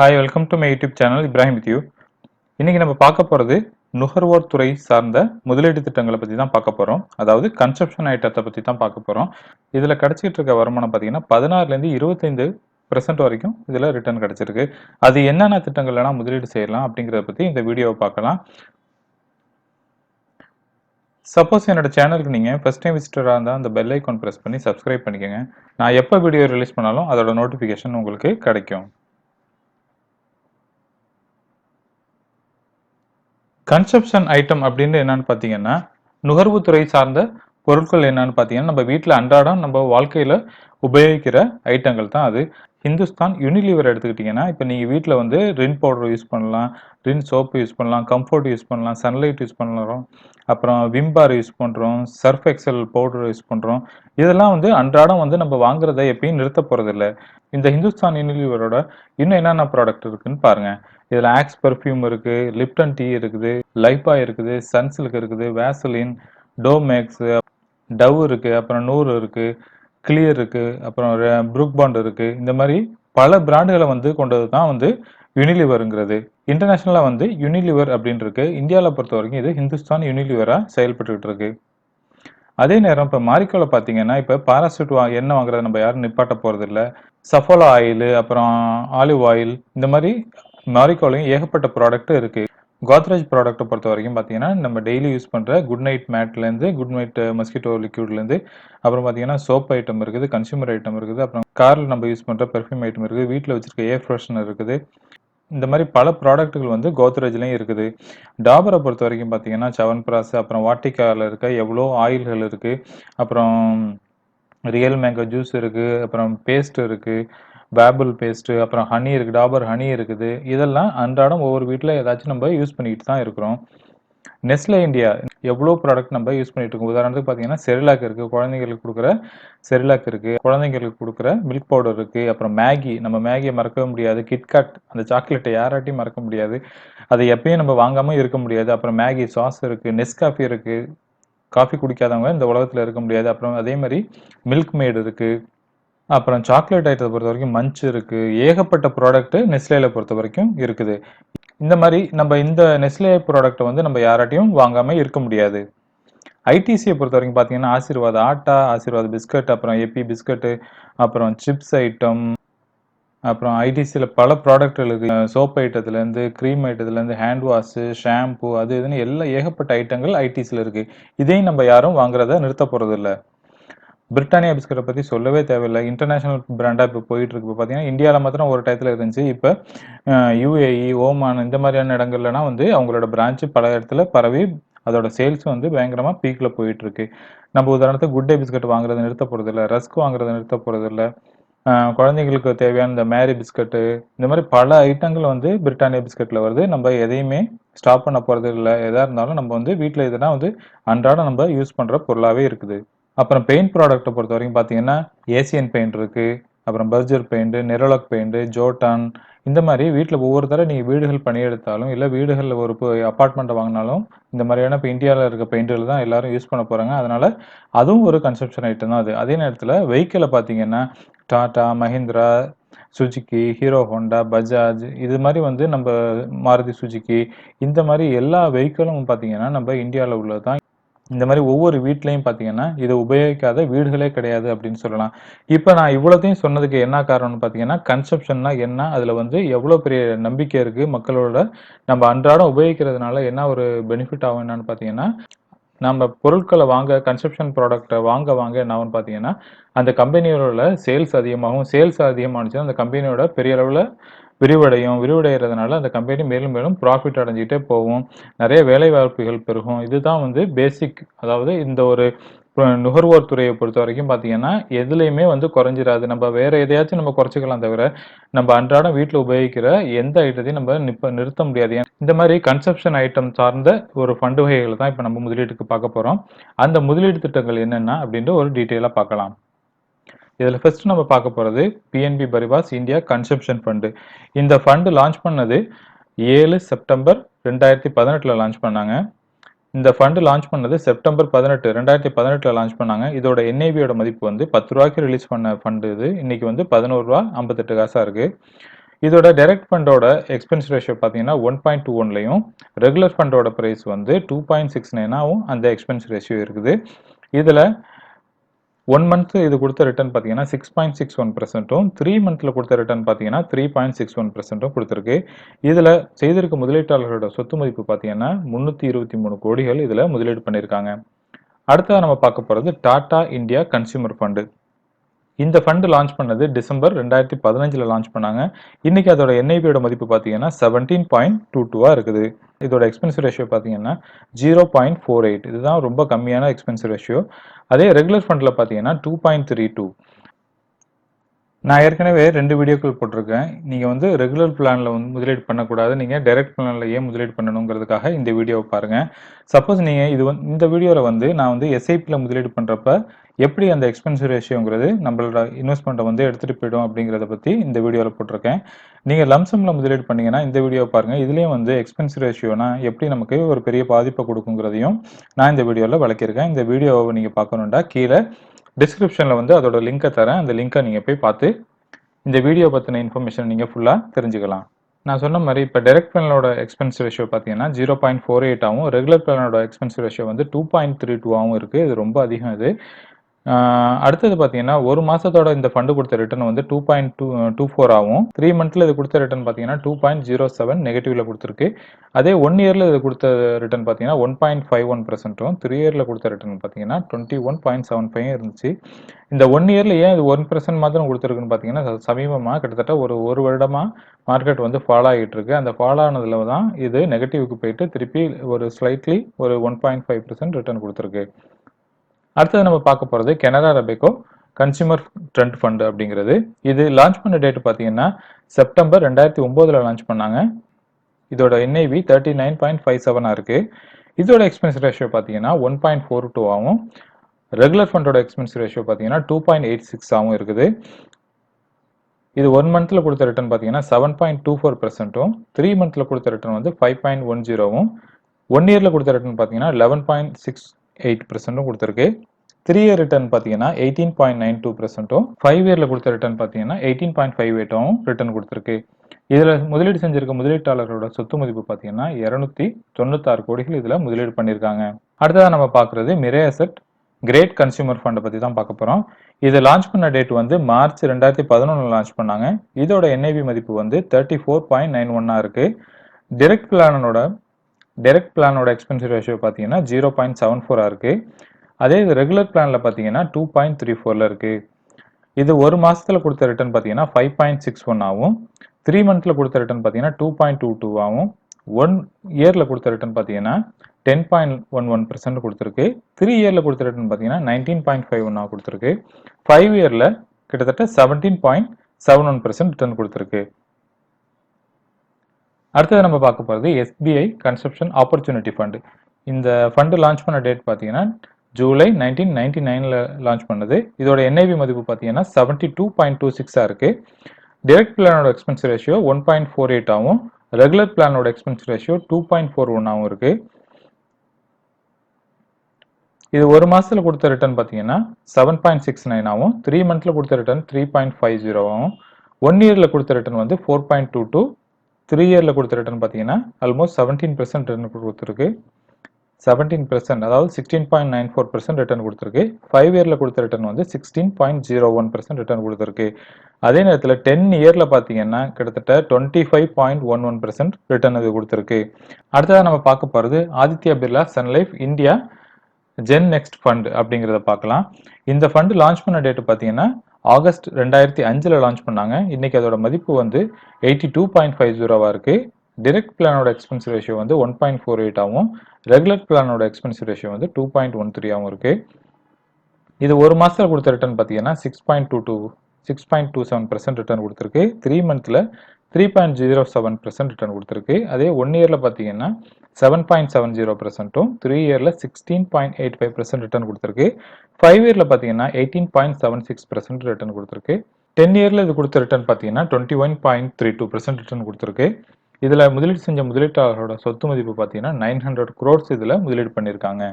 Hi welcome to my YouTube channel Ibrahim with you இன்னைக்கு நம்ம பார்க்க போகிறது நுகர்வோர் துறை சார்ந்த முதலீடு திட்டங்களை பற்றி தான் பார்க்க போகிறோம் அதாவது கன்சப்ஷன் ஐட்டத்தை பற்றி தான் பார்க்க போகிறோம் இதில் கிடச்சிக்கிட்டு இருக்க வருமானம் பார்த்தீங்கன்னா பதினாறுலேருந்து இருபத்தைந்து பெர்சன்ட் வரைக்கும் இதில் ரிட்டர்ன் கிடச்சிருக்கு. அது என்னென்ன திட்டங்கள்லாம் முதலீடு செய்யலாம் அப்படிங்கிறத பற்றி இந்த வீடியோவை பார்க்கலாம். சப்போஸ் என்னோட சேனலுக்கு நீங்கள் ஃபஸ்ட் டைம் விசிட்டராக இருந்தால் அந்த பெல் ஐக்கான் ப்ரெஸ் பண்ணி சப்ஸ்கிரைப் பண்ணிக்கோங்க. நான் எப்போ வீடியோ ரிலீஸ் பண்ணாலும் அதோட நோட்டிஃபிகேஷன் உங்களுக்கு கிடைக்கும். கன்சப்ஷன் ஐட்டம் அப்படின்னு என்னன்னு பார்த்தீங்கன்னா நுகர்வுத்துறை சார்ந்த பொருட்கள் என்னன்னு பார்த்தீங்கன்னா நம்ம வீட்டில் அன்றாடம் நம்ம வாழ்க்கையில் உபயோகிக்கிற ஐட்டங்கள் தான் அது. ஹிந்துஸ்தான் யூனிலிவர் எடுத்துக்கிட்டிங்கன்னா இப்போ நீங்கள் வீட்டில் வந்து ரின் பவுடர் யூஸ் பண்ணலாம் ரின் சோப்பு யூஸ் பண்ணலாம் கம்ஃபர்ட் யூஸ் பண்ணலாம் சன்லைட் யூஸ் பண்ணுறோம் அப்புறம் விம்பார் யூஸ் பண்ணுறோம் சர்ஃப் எக்ஸல் பவுடர் யூஸ் பண்ணுறோம் இதெல்லாம் வந்து அன்றாடம் வந்து நம்ம வாங்குறத எப்பயும் நிறுத்த போகிறதில்ல இந்த ஹிந்துஸ்தான் யூனிலிவரோட இன்னும் என்னென்ன ப்ராடக்ட் இருக்குன்னு பாருங்கள் இதில் ஆக்ஸ் பெர்ஃப்யூம் இருக்குது லிப்டன் டீ இருக்குது லைப்பா இருக்குது சன்சில்க் இருக்குது வேசலின் டோமேக்ஸ் டவ் இருக்குது அப்புறம் நூறு இருக்குது கிளியர் இருக்குது அப்புறம் ப்ரூக் பாண்ட் இருக்குது இந்த மாதிரி பல பிராண்டுகளை வந்து கொண்டது தான் வந்து யூனிலிவருங்கிறது இன்டர்நேஷ்னலாக வந்து யூனிலிவர் அப்படின்னு இருக்கு. இந்தியாவில் பொறுத்த வரைக்கும் இது ஹிந்துஸ்தான் யூனிலிவராக செயல்பட்டுக்கிட்டு இருக்கு. அதே நேரம் இப்போ மாரிக்கோவில் பார்த்தீங்கன்னா இப்போ பாராசூட் வா எண்ணெய் வாங்குறத நம்ம யாரும் நிப்பாட்ட போகிறது இல்லை சஃபோலா ஆயில் அப்புறம் ஆலிவ் ஆயில் இந்த மாதிரி மாரிக்கோலையும் ஏகப்பட்ட ப்ராடக்ட் இருக்குது கோத்ரேஜ் ப்ராடக்ட்டை பொறுத்த வரைக்கும் பார்த்தீங்கன்னா நம்ம டெய்லி யூஸ் பண்ணுற குட் நைட் மேட்லேருந்து குட் நைட் மஸ்கிட்டோ லிக்யூட்லேருந்து அப்புறம் பார்த்தீங்கன்னா சோப் ஐட்டம் இருக்குது கன்சியூமர் ஐட்டம் இருக்குது அப்புறம் காரில் நம்ம யூஸ் பண்ணுற பெர்ஃப்யூம் ஐட்டம் இருக்குது வீட்டில் வச்சுருக்க ஏர் ஃப்ரெஷ்னர் இருக்குது. இந்த மாதிரி பல ப்ராடக்ட்டுகள் வந்து கோத்ரேஜ்லேயும் இருக்குது. டாபரை பொறுத்த வரைக்கும் பார்த்தீங்கன்னா சவன் பிராஸ் அப்புறம் வாட்டிக்காவில் இருக்க எவ்வளோ ஆயில்கள் இருக்குது அப்புறம் ரியல் மேங்கோ ஜூஸ் இருக்குது அப்புறம் பேஸ்ட் இருக்குது பேபிள் பேஸ்ட்டு அப்புறம் ஹனி இருக்குது டாபர் ஹனி இருக்குது. இதெல்லாம் அன்றாடம் ஒவ்வொரு வீட்டில் ஏதாச்சும் நம்ம யூஸ் பண்ணிக்கிட்டு தான் இருக்கிறோம். நெஸ்ல இந்தியா எவ்வளோ ப்ராடக்ட் நம்ம யூஸ் பண்ணிட்டு இருக்கோம். உதாரணத்துக்கு பார்த்தீங்கன்னா செரிலாக் இருக்குது குழந்தைங்களுக்கு கொடுக்குற செரிலாக் இருக்குது குழந்தைங்களுக்கு கொடுக்குற மில்க் பவுடர் இருக்குது அப்புறம் மேகி நம்ம மேகியை மறக்கவே முடியாது. கிட்காட் அந்த சாக்லேட்டை யாராட்டையும் மறக்க முடியாது. அதை எப்பயும் நம்ம வாங்காமல் இருக்க முடியாது. அப்புறம் மேகி சாஸ் இருக்குது நெஸ்காஃபி இருக்குது காஃபி குடிக்காதவங்க இந்த உலகத்தில் இருக்க முடியாது. அப்புறம் அதே மாதிரி மில்க் மேடு இருக்குது அப்புறம் சாக்லேட் ஐட்டத்தை பொறுத்த வரைக்கும் மஞ்ச் இருக்குது ஏகப்பட்ட ப்ராடக்ட்டு நெஸ்லேயில் பொறுத்த வரைக்கும் இருக்குது. இந்த மாதிரி நம்ம இந்த நெஸ்லே ப்ராடக்ட்டை வந்து நம்ம யாராட்டையும் வாங்காமல் இருக்க முடியாது. ஐடிசியை பொறுத்த வரைக்கும் பார்த்தீங்கன்னா ஆசீர்வாத் ஆட்டா ஆசீர்வாத் பிஸ்கட் அப்புறம் எப்பி பிஸ்கட்டு அப்புறம் சிப்ஸ் ஐட்டம் அப்புறம் ஐடிசியில் பல ப்ராடக்ட்கள் இருக்குது சோப் ஐட்டத்துலேருந்து க்ரீம் ஐட்டத்துலேருந்து ஹேண்ட் வாஷு ஷாம்பு அது இதுன்னு எல்லா ஏகப்பட்ட ஐட்டங்கள் ஐடிசியில் இருக்குது இதையும் நம்ம யாரும் வாங்குறத நிறுத்த போகிறதில்ல பிரிட்டானியா பிஸ்கட்டை பற்றி சொல்லவே தேவையில்லை. இன்டர்நேஷனல் பிராண்டாக இப்போ போயிட்டு இருக்கு இப்போ பார்த்தீங்கன்னா இந்தியாவில் மாத்திரம் ஒரு டயத்தில் இருந்துச்சு. இப்போ யூஏஇ ஓமான் இந்த மாதிரியான இடங்கள்லனா வந்து அவங்களோட பிரான்ச்சு பல இடத்துல பரவி அதோட சேல்ஸ் வந்து பயங்கரமாக பீக்கில் போயிட்டு இருக்கு நம்ம உதாரணத்துக்கு குட் டே பிஸ்கட் வாங்குறதை நிறுத்த போகிறதில்ல ரஸ்க் வாங்குறது நிறுத்த போகிறதில்ல குழந்தைங்களுக்கு தேவையான இந்த மேரி பிஸ்கட்டு இந்த மாதிரி பல ஐட்டங்கள் வந்து பிரிட்டானியா பிஸ்கட்டில் வருது. நம்ம எதையுமே ஸ்டாப் பண்ண போகிறது இல்லை எதாக இருந்தாலும் நம்ம வந்து வீட்டில் இதெல்லாம் வந்து அன்றாடம் நம்ம யூஸ் பண்ணுற பொருளாகவே இருக்குது. அப்புறம் பெயிண்ட் ப்ராடக்ட்டை பொறுத்த வரைக்கும் பார்த்தீங்கன்னா ஏசியன் பெயிண்ட் இருக்குது அப்புறம் Berger paint Nerolac paint Jotun இந்த மாதிரி வீட்டில் ஒவ்வொரு தடவை நீங்கள் வீடுகள் பணியெடுத்தாலும் இல்லை வீடுகளில் ஒரு அப்பார்ட்மெண்ட்டை வாங்கினாலும் இந்த மாதிரியான இப்போ இந்தியாவில் இருக்க பெயிண்ட்டுகள் தான் எல்லாரும் யூஸ் பண்ண போகிறாங்க அதனால் அதுவும் ஒரு கன்சப்ஷன் ஐட்டம் தான் அது. அதே நேரத்தில் வெஹிக்கிளை பார்த்தீங்கன்னா டாடா மஹிந்திரா சுஜுக்கி ஹீரோ ஹோண்டா பஜாஜ் இது மாதிரி வந்து நம்ம மாருதி சுஜுக்கி இந்த மாதிரி எல்லா வெஹிக்கிளும் பார்த்தீங்கன்னா நம்ம இந்தியாவில் உள்ளது தான் இந்த மாதிரி ஒவ்வொரு வீட்லையும் பார்த்தீங்கன்னா இதை உபயோகிக்காத வீடுகளே கிடையாது அப்படின்னு சொல்லலாம். இப்போ நான் இவ்வளோத்தையும் சொன்னதுக்கு என்ன காரணம்னு பார்த்தீங்கன்னா கன்செப்ஷன்னா என்ன? அதில் வந்து எவ்வளோ பெரிய நம்பிக்கை இருக்குது மக்களோட நம்ம அன்றாடம் உபயோகிக்கிறதுனால என்ன ஒரு பெனிஃபிட் ஆகும் என்னன்னு பார்த்தீங்கன்னா நம்ம பொருட்களை வாங்க கன்செப்ஷன் ப்ராடக்ட்டை வாங்க வாங்க என்ன ஆகும்னு பார்த்தீங்கன்னா அந்த கம்பெனியோட சேல்ஸ் அதிகமாகும். சேல்ஸ் அதிகமானுச்சுன்னா அந்த கம்பெனியோட பெரிய அளவில் விரிவடையும். விரிவடைகிறதுனால அந்த கம்பெனி மேலும் மேலும் ப்ராஃபிட் அடைஞ்சிட்டே போகும். நிறைய வேலை வாய்ப்புகள் பெருகும். இதுதான் வந்து பேசிக் அதாவது இந்த ஒரு நுகர்வோர் துறையை பொறுத்த வரைக்கும் பார்த்தீங்கன்னா எதுலேயுமே வந்து குறைஞ்சிடாது நம்ம வேற எதையாச்சும் நம்ம குறைச்சிக்கலாம் தவிர நம்ம அன்றாடம் வீட்டில் உபயோகிக்கிற எந்த ஐட்டத்தையும் நம்ம நிப்ப நிறுத்த முடியாது. இந்த மாதிரி கன்சப்ஷன் ஐட்டம் சார்ந்த ஒரு ஃபண்டு வகைகளை தான் இப்போ நம்ம முதலீட்டுக்கு பார்க்க போகிறோம் அந்த முதலீடு திட்டங்கள் என்னென்ன அப்படின்ற ஒரு டீட்டெயிலாக பார்க்கலாம். இதில் ஃபர்ஸ்ட் நம்ம பார்க்க போகிறது BNP Paribas India consumption fund இந்த ஃபண்டு லான்ச் பண்ணது ஏழு செப்டம்பர் ரெண்டாயிரத்தி பதினெட்டில் லான்ச் பண்ணாங்க. இந்த ஃபண்டு லான்ச் பண்ணது செப்டம்பர் பதினெட்டு ரெண்டாயிரத்தி பதினெட்டில் லான்ச் பண்ணாங்க. இதோட என்ஐபியோட மதிப்பு வந்து பத்து ரூபாய்க்கு ரிலீஸ் பண்ண ஃபண்டு இது. இன்னைக்கு வந்து பதினோரு ரூபா ஐம்பத்தெட்டு காசாக இருக்குது இதோட டைரக்ட் ஃபண்டோட எக்ஸ்பென்ஸ் ரேஷியோ பார்த்தீங்கன்னா ஒன் பாயிண்ட் டூ ஒன்லையும் ரெகுலர் ஃபண்டோட ப்ரைஸ் வந்து டூ பாயிண்ட் சிக்ஸ் நைனாகவும் அந்த எக்ஸ்பென்ஸ் ரேஷியோ இருக்குது. இதில் ஒன் மந்த் இது கொடுத்த ரிட்டர்ன் பார்த்தீங்கன்னா சிக்ஸ் பாயிண்ட் சிக்ஸ் ஒன் பர்சன்ட்டும் த்ரீ மந்த்தில் கொடுத்த ரிட்டர்ன் பார்த்தீங்கன்னா த்ரீ பாயிண்ட் சிக்ஸ் ஒன் பர்சன்ட்டும் கொடுத்துருக்கு. இதில் செய்திருக்க முதலீட்டாளர்களோட சொத்து மதிப்பு பார்த்தீங்கன்னா முந்நூற்றி இருபத்தி மூணு கோடிகள் இதில் முதலீடு பண்ணியிருக்காங்க அடுத்ததாக நம்ம பார்க்க போகிறது டாடா இந்தியா கன்சியூமர் ஃபண்டு. இந்த ஃபண்டு லான்ச் பண்ணது டிசம்பர் ரெண்டாயிரத்தி பதினஞ்சில் லான்ச் பண்ணாங்க. இன்றைக்கி அதோட என்ஐபியோட மதிப்பு பார்த்தீங்கன்னா செவன்டீன் பாயிண்ட் டூ டூவாக இருக்குது. இதோட எக்ஸ்பென்சிவ் ரேஷியோ பார்த்தீங்கன்னா ஜீரோ பாயிண்ட் ஃபோர் எயிட் இதுதான் ரொம்ப கம்மியான எக்ஸ்பென்சிவ் ரேஷியோ அதே ரெகுலர் ஃபண்டில் பார்த்தீங்கன்னா டூ பாயிண்ட் த்ரீ டூ நான் ஏற்கனவே ரெண்டு வீடியோக்கள் போட்டிருக்கேன். நீங்கள் வந்து ரெகுலர் பிளானில் வந்து முதலீடு பண்ணக்கூடாது. நீங்கள் டைரக்ட் பிளானில் ஏன் முதலீடு பண்ணணுங்கிறதுக்காக இந்த வீடியோவை பாருங்கள் சப்போஸ் நீங்கள் இது வந்து இந்த வீடியோவில் வந்து நான் வந்து எஸ்ஐபியில் முதலீடு பண்ணுறப்ப எப்படி அந்த எக்ஸ்பென்ஸ் ரேஷியோங்கிறது நம்மளோட இன்வெஸ்ட்மெண்ட்டை வந்து எடுத்துகிட்டு போயிடும் அப்படிங்கிறத பற்றி இந்த வீடியோவில் போட்டிருக்கேன். நீங்கள் லம்சமில் முதலீடு பண்ணிங்கன்னா இந்த வீடியோ பாருங்கள் இதுலேயும் வந்து எக்ஸ்பென்ஸ் ரேஷியோனா எப்படி நமக்கு ஒரு பெரிய பாதிப்பை கொடுக்குங்கிறதையும் நான் இந்த வீடியோவில் விளக்கியிருக்கேன். இந்த வீடியோவை நீங்கள் பார்க்கணுண்டா கீழே டிஸ்கிரிப்ஷனில் வந்து அதோட லிங்கை தரேன். அந்த லிங்கை நீங்கள் போய் பார்த்து இந்த வீடியோ பற்றின இன்ஃபர்மேஷன் நீங்கள் ஃபுல்லாக தெரிஞ்சுக்கலாம். நான் சொன்ன மாதிரி இப்போ டெரெக்ட் பிளானோட எக்ஸ்பென்ஸ் ரேஷியோ பார்த்தீங்கன்னா ஜீரோ பாயிண்ட் ஃபோர் எயிட்டாகவும் ரெகுலர் பிளானோட எக்ஸ்பென்ஸ் ரேஷியோ வந்து டூ பாயிண்ட் த்ரீ டூ ஆகும் இருக்குது இது ரொம்ப அதிகம் இது. அடுத்தது பார்த்தீங்கன்னா ஒரு மாதத்தோட இந்த ஃபண்டு கொடுத்த ரிட்டர்ன் வந்து two point two two four ஆகும். த்ரீ மந்த்தில் இது கொடுத்த ரிட்டர்ன் பார்த்தீங்கன்னா டூ பாயிண்ட் ஜீரோ செவன் நெகட்டிவில் கொடுத்துருக்கு. அதே ஒன் இயரில் இது கொடுத்த ரிட்டர்ன் பார்த்தீங்கன்னா ஒன் பாயிண்ட் ஃபைவ் ஒன் பர்சன்ட்டும் த்ரீ இயரில் கொடுத்த ரிட்டர்ன் பார்த்தீங்கன்னா twenty one point seven five இருந்துச்சு. இந்த ஒன் இயரில் ஏன் இது ஒன் பர்சன்ட் மாத்திரம் கொடுத்துருக்குன்னு பார்த்தீங்கன்னா சமீபமாக கிட்டத்தட்ட ஒரு ஒரு வருடமாக மார்க்கெட் வந்து ஃபாலோ ஆகிட்டு இருக்கு அந்த ஃபாலோ ஆனதில் தான் இது நெகட்டிவ்க்கு போயிட்டு திருப்பி ஒரு ஸ்லைட்லி ஒரு one point five percent return கொடுத்துருக்கு. அடுத்தது நம்ம பார்க்க போகிறது Canara Robeco consumer trend fund அப்படிங்கிறது. இது லான்ச் பண்ண டேட் பார்த்தீங்கன்னா செப்டம்பர் ரெண்டாயிரத்தி ஒம்போதில் லான்ச் பண்ணாங்க. இதோட NIV thirty nine point five செவனாக இருக்குது இதோட எக்ஸ்பென்ஸ் ரேஷியோ பார்த்தீங்கன்னா ஒன் பாயிண்ட் ஃபோர் டூ ஆகும் ரெகுலர் ஃபண்டோட எக்ஸ்பென்ஸ் ரேஷியோ பார்த்தீங்கன்னா டூ பாயிண்ட் எயிட் சிக்ஸ் ஆகும் இருக்குது. இது ஒன் மந்த்தில் கொடுத்த ரிட்டர்ன் பார்த்தீங்கன்னா செவன் பாயிண்ட் டூ ஃபோர் பர்சன்ட்டும் த்ரீ மந்த்தில் கொடுத்த ரிட்டர்ன் வந்து ஃபைவ் பாயிண்ட் ஒன் ஜீரோவும் ஒன் இயரில் கொடுத்த ரிட்டர்ன் பார்த்தீங்கன்னா லெவன் பாயிண்ட் சிக்ஸ் எயிட் பர்சன்ட்டும் கொடுத்துருக்கு. த்ரீ இயர் ரிட்டர்ன் பார்த்தீங்கன்னா எயிட்டீன் பாயிண்ட் நைன் டூ பர்சன்ட்டும் ஃபைவ் இயரில் கொடுத்த ரிட்டர்ன் பார்த்தீங்கன்னா எயிட்டீன் பாயிண்ட் ஃபைவ் எயிட்டும் ரிட்டர்ன் கொடுத்துருக்கு. இதில் முதலீடு செஞ்சிருக்க முதலீட்டாளர்களோட சொத்து மதிப்பு பார்த்தீங்கன்னா இரநூத்தி தொண்ணூத்தாறு கோடிகள் இதில் முதலீடு பண்ணியிருக்காங்க அடுத்ததாக நம்ம பார்க்குறது மிரே அசெட் கிரேட் கன்சியூமர் ஃபண்டை பற்றி தான் பார்க்க போகிறோம் இது லான்ச் பண்ண டேட் வந்து மார்ச் ரெண்டாயிரத்தி பதினொன்றில் லான்ச் பண்ணாங்க. இதோட என்ஐவி மதிப்பு வந்து தேர்ட்டி ஃபோர் பாயிண்ட் நைன் ஒன்னாக இருக்குது டிரெக்ட் பிளானோட டெரெக்ட் பிளானோட எக்ஸ்பென்சிவ் ரேஷியோ பார்த்தீங்கன்னா ஜீரோ பாயிண்ட் செவன் ஃபோராக இருக்குது அதே இது ரெகுலர் பிளானில் பார்த்தீங்கன்னா டூ பாயிண்ட் த்ரீ ஃபோரில் இருக்குது இது ஒரு மாதத்தில் கொடுத்த ரிட்டர்ன் பார்த்தீங்கன்னா ஃபைவ் பாயிண்ட் சிக்ஸ் ஒன் ஆகும் த்ரீ மந்த்தில் கொடுத்த ரிட்டர்ன் பார்த்தீங்கன்னா டூ பாயிண்ட் டூ டூ ஆகும் ஒன் இயரில் கொடுத்த ரிட்டர்ன் பார்த்தீங்கன்னா ten point one one percent கொடுத்துருக்கு. த்ரீ இயரில் கொடுத்த ரிட்டர்ன் பார்த்தீங்கன்னா நைன்டீன் பாயிண்ட் ஃபைவ் ஒன்னாக கொடுத்துருக்கு. ஃபைவ் இயரில் கிட்டத்தட்ட seventeen point seven one percent return கொடுத்துருக்கு. அடுத்தது நம்ம பார்க்க போகிறது எஸ்பிஐ கன்சப்ஷன் ஆப்பர்ச்சுனிட்டி ஃபண்டு இந்த ஃபண்டு லான்ச் பண்ண டேட் பார்த்தீங்கன்னா ஜூலை நைன்டீன் நைன்டி நைனில் லான்ச் பண்ணது. இதோட என்ஐவி மதிப்பு பார்த்தீங்கன்னா செவன்ட்டி டூ பாயிண்ட் டூ சிக்ஸாக இருக்குது direct பிளானோட expense ratio one point four eight ஆகும் regular பிளானோட expense ratio two point four ஒன்னாகவும் இருக்குது இது ஒரு மாதத்தில் கொடுத்த ரிட்டர்ன் பார்த்தீங்கன்னா செவன் பாயிண்ட் சிக்ஸ் நைன் ஆகும் த்ரீ மந்த்தில் கொடுத்த return three point five zero ஆகும் ஒன் இயரில் கொடுத்த ரிட்டர்ன் வந்து four point two two three இயரில் கொடுத்த ரிட்டர்ன் பார்த்தீங்கன்னா ஆல்மோஸ்ட் செவன்டீன் பெர்சன்ட் ரிட்டர்ன் கொடுத்துருக்கு. செவன்டீன் பெர்சன்ட் அதாவது sixteen point nine four percent return கொடுத்துருக்கு. ஃபைவ் இயரில் கொடுத்த ரிட்டர்ன் வந்து sixteen point zero one percent return கொடுத்துருக்கு. அதே நேரத்தில் டென் இயரில் பார்த்தீங்கன்னா கிட்டத்தட்ட twenty five point one one percent return இது கொடுத்துருக்கு. அடுத்ததாக நம்ம பார்க்க போகிறது Aditya Birla Sun Life India Gen Next fund அப்படிங்கிறத பார்க்கலாம். இந்த ஃபண்ட் லான்ச் பண்ண டேட் பார்த்தீங்கன்னா ஆகஸ்ட் ரெண்டாயிரத்தி அஞ்சில் லான்ச் பண்ணாங்க. இன்றைக்கி அதோட மதிப்பு வந்து எயிட்டி டூ பாயிண்ட் ஃபைவ் ஜீரோவாக இருக்குது டிரெக்ட் பிளானோட எக்ஸ்பென்ஸ் ரேஷியோ வந்து ஒன் பாயிண்ட் ஃபோர் எயிட் ஆகும் ரெகுலர் பிளானோட எக்ஸ்பென்ஸ் ரேஷியோ வந்து டூ பாயிண்ட் ஒன் த்ரீ ஆகும் இருக்குது இது ஒரு மாதத்தில் கொடுத்த ரிட்டர்ன் பார்த்தீங்கன்னா six point two two six point two seven percent return கொடுத்துருக்கு. த்ரீ மந்த்தில் three point zero seven percent return கொடுத்துருக்கு. அதே ஒன் இயரில் பார்த்தீங்கன்னா செவன் பாயிண்ட் செவன் ஜீரோ பர்சன்ட்டும் த்ரீ இயரில் sixteen point eight five percent return கொடுத்துருக்கு. ஃபைவ் இயரில் பார்த்தீங்கன்னா eighteen point seven six percent return கொடுத்துருக்கு. டென் இயரில் இது கொடுத்த ரிட்டர்ன் பார்த்தீங்கன்னா twenty one point three two percent return கொடுத்துருக்கு. இதில் முதலீடு செஞ்ச முதலீட்டாளரோட சொத்து மதிப்பு பார்த்தீங்கன்னா நைன் ஹண்ட்ரட் க்ரோர்ஸ் இதில் முதலீடு பண்ணியிருக்காங்க.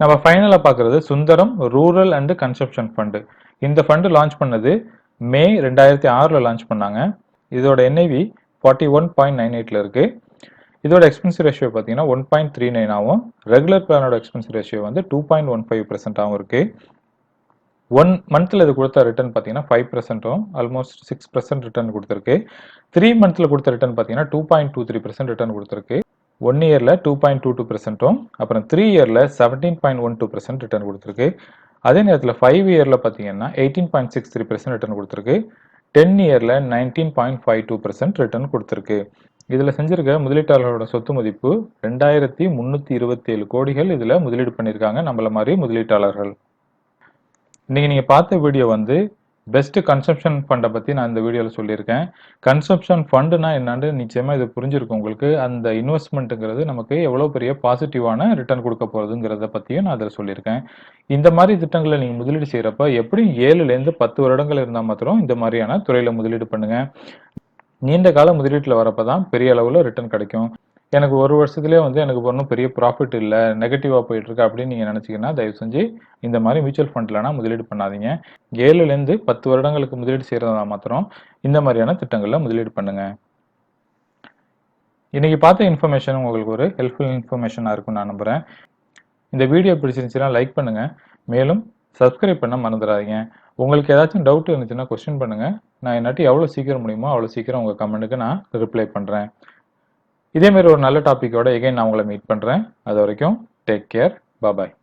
நம்ம ஃபைனலாக பார்க்குறது Sundaram rural and consumption fund இந்த ஃபண்டு லான்ச் பண்ணது மே ரெண்டாயிரத்தி ஆறில் லான்ச் பண்ணாங்க. இதோட NIV forty one point nine எயிட்டில் இருக்குது இதோட எக்ஸ்பென்சிவ் ரேஷியோ பார்த்தீங்கன்னா ஒன் பாயிண்ட் த்ரீ நைன் ஆகும் ரெகுலர் பிளானோட எக்ஸ்பென்சிவ் ரேஷியோ வந்து டூ பாயிண்ட் ஒன் ஃபைவ் பர்சன்டாகவும் இருக்குது ஒன் மந்த்தில் இது கொடுத்த ரிட்டர்ன் பார்த்தீங்கன்னா ஃபைவ் பர்சன்ட்டும் ஆல்மோஸ்ட் சிக்ஸ் பர்சன்ட் ரிட்டர்ன் கொடுத்துருக்கு. த்ரீ மந்த்தில் கொடுத்த ரிட்டர்ன் பார்த்தீங்கன்னா two point two three percent return கொடுத்துருக்கு. ஒன் இயரில் டூ பாயிண்ட் டூ டூ பர்சன்ட்டும் அப்புறம் த்ரீ இயரில் seventeen point one two percent return கொடுத்துருக்கு. அதே நேரத்தில் ஃபைவ் இயரில் பார்த்தீங்கன்னா eighteen point six three percent return கொடுத்துருக்கு. டென் இயரில் nineteen point five two percent return கொடுத்துருக்கு. இதில் செஞ்சிருக்க முதலீட்டாளர்களோட சொத்து மதிப்பு ரெண்டாயிரத்தி முந்நூற்றி இருபத்தி ஏழு கோடிகள் இதில் முதலீடு பண்ணியிருக்காங்க நம்மள மாதிரி முதலீட்டாளர்கள். இன்னைக்கு நீங்கள் பார்த்த வீடியோ வந்து பெஸ்ட்டு கன்சப்ஷன் ஃபண்டை பற்றி நான் இந்த வீடியோவில் சொல்லியிருக்கேன். கன்சப்ஷன் ஃபண்டுனா என்னன்னு நிச்சயமாக இது புரிஞ்சிருக்கும் உங்களுக்கு. அந்த இன்வெஸ்ட்மெண்ட்டுங்கிறது நமக்கு எவ்வளோ பெரிய பாசிட்டிவான ரிட்டர்ன் கொடுக்க போகிறதுங்கிறத பற்றியும் நான் அதில் சொல்லியிருக்கேன். இந்த மாதிரி திட்டங்களை நீங்கள் முதலீடு செய்கிறப்ப எப்படியும் ஏழுலேருந்து பத்து வருடங்கள் இருந்தால் மாத்திரம் இந்த மாதிரியான துறையில் முதலீடு பண்ணுங்கள் நீண்ட கால முதலீட்டில் வரப்போ தான் பெரிய அளவில் ரிட்டர்ன் கிடைக்கும். எனக்கு ஒரு வருஷத்துலேயே வந்து எனக்கு ஒன்றும் பெரிய ப்ராஃபிட் இல்லை நெகட்டிவாக போயிட்டுருக்கு அப்படின்னு நீங்கள் நினச்சிங்கன்னா தயவு செஞ்சு இந்த மாதிரி மியூச்சுவல் ஃபண்ட்லனா முதலீடு பண்ணாதீங்க. ஏழுலேருந்து பத்து வருடங்களுக்கு முதலீடு செய்கிறதா மாத்திரம் இந்த மாதிரியான திட்டங்களில் முதலீடு பண்ணுங்கள் இன்றைக்கி பார்த்த இன்ஃபர்மேஷன் உங்களுக்கு ஒரு ஹெல்ப்ஃபுல் இன்ஃபர்மேஷனாக இருக்கும் நான் நம்புகிறேன் இந்த வீடியோ பிடிச்சிருந்துச்சுன்னா லைக் பண்ணுங்கள் மேலும் சப்ஸ்கிரைப் பண்ண மறந்துடாதீங்க. உங்களுக்கு ஏதாச்சும் டவுட் இருந்துச்சுன்னா கொஸ்டின் பண்ணுங்கள் நான் என்னாட்டி எவ்வளோ சீக்கிரம் முடியுமோ அவ்வளோ சீக்கிரம் உங்கள் கமெண்ட்டுக்கு நான் ரிப்ளை பண்ணுறேன் இதே மாதிரி ஒரு நல்ல டாப்பிக்கோட எகைன் நான் உங்களை மீட் பண்ணுறேன் அது வரைக்கும் டேக் கேர் பாய்